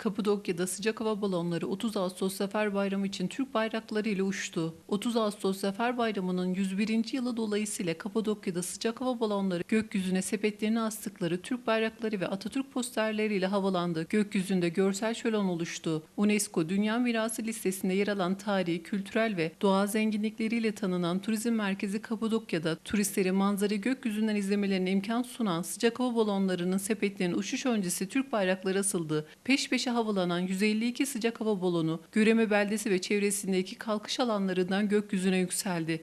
Kapadokya'da sıcak hava balonları 30 Ağustos Zafer Bayramı için Türk bayrakları ile uçtu. 30 Ağustos Zafer Bayramı'nın 101. yılı dolayısıyla Kapadokya'da sıcak hava balonları gökyüzüne sepetlerini astıkları Türk bayrakları ve Atatürk posterleriyle havalandı. Gökyüzünde görsel şölen oluştu. UNESCO Dünya Mirası listesinde yer alan tarihi, kültürel ve doğa zenginlikleriyle tanınan turizm merkezi Kapadokya'da turistleri manzarayı gökyüzünden izlemelerine imkan sunan sıcak hava balonlarının sepetlerinin uçuş öncesi Türk bayrakları asıldı. Peş peşe havalanan 152 sıcak hava balonu Göreme beldesi ve çevresindeki kalkış alanlarından gökyüzüne yükseldi.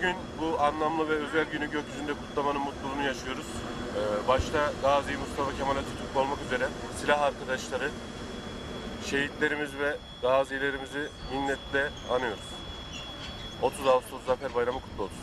Bugün bu anlamlı ve özel günü gökyüzünde kutlamanın mutluluğunu yaşıyoruz. Ee, başta Gazi Mustafa Kemal Atatürk olmak üzere silah arkadaşları, şehitlerimiz ve gazilerimizi minnetle anıyoruz. 30 Ağustos Zafer Bayramı kutlu olsun.